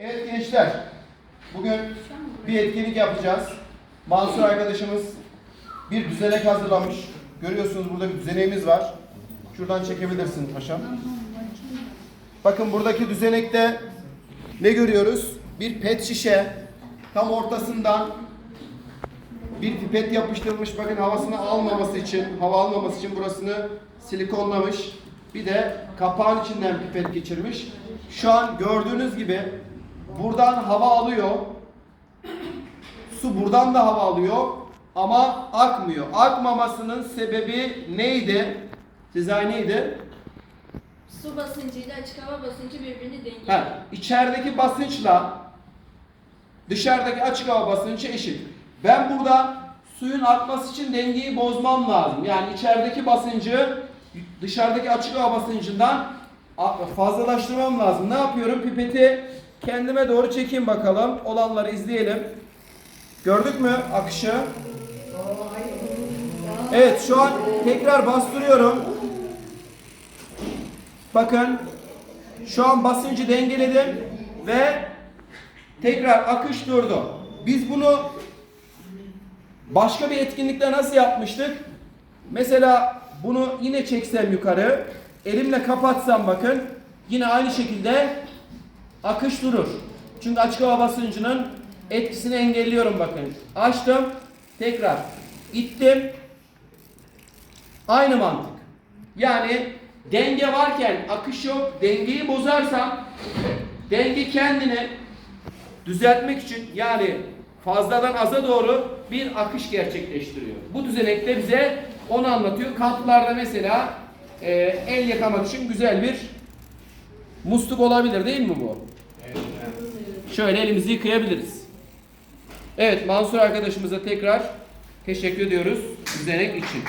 Evet gençler, bugün bir etkinlik yapacağız. Mansur arkadaşımız bir düzenek hazırlamış. Görüyorsunuz burada bir düzeneğimiz var. Şuradan çekebilirsin paşam. Bakın buradaki düzenekte ne görüyoruz? Bir pet şişe tam ortasından bir pipet yapıştırılmış. Bakın havasını almaması için, hava almaması için burasını silikonlamış. Bir de kapağın içinden pipet geçirmiş. Şu an gördüğünüz gibi buradan hava alıyor. Su buradan da hava alıyor ama akmıyor. Akmamasının sebebi neydi? Sezai neydi? Su basıncıyla açık hava basıncı birbirini dengeliyor. Ha, içerideki basınçla dışarıdaki açık hava basıncı eşit. Ben burada suyun akması için dengeyi bozmam lazım. Yani içerideki basıncı dışarıdaki açık hava basıncından fazlalaştırmam lazım. Ne yapıyorum? Pipeti kendime doğru çekeyim bakalım. Olanları izleyelim. Gördük mü akışı? Evet şu an tekrar bastırıyorum. Bakın şu an basıncı dengeledim ve tekrar akış durdu. Biz bunu başka bir etkinlikte nasıl yapmıştık? Mesela bunu yine çeksem yukarı, elimle kapatsam bakın yine aynı şekilde akış durur. Çünkü açık hava basıncının etkisini engelliyorum bakın. Açtım, tekrar ittim. Aynı mantık. Yani denge varken akış yok. Dengeyi bozarsam denge kendini düzeltmek için yani fazladan aza doğru bir akış gerçekleştiriyor. Bu düzenekte bize onu anlatıyor. Kamplarda mesela e, el yıkamak için güzel bir musluk olabilir değil mi bu? Şöyle elimizi yıkayabiliriz. Evet Mansur arkadaşımıza tekrar teşekkür ediyoruz düzenek için.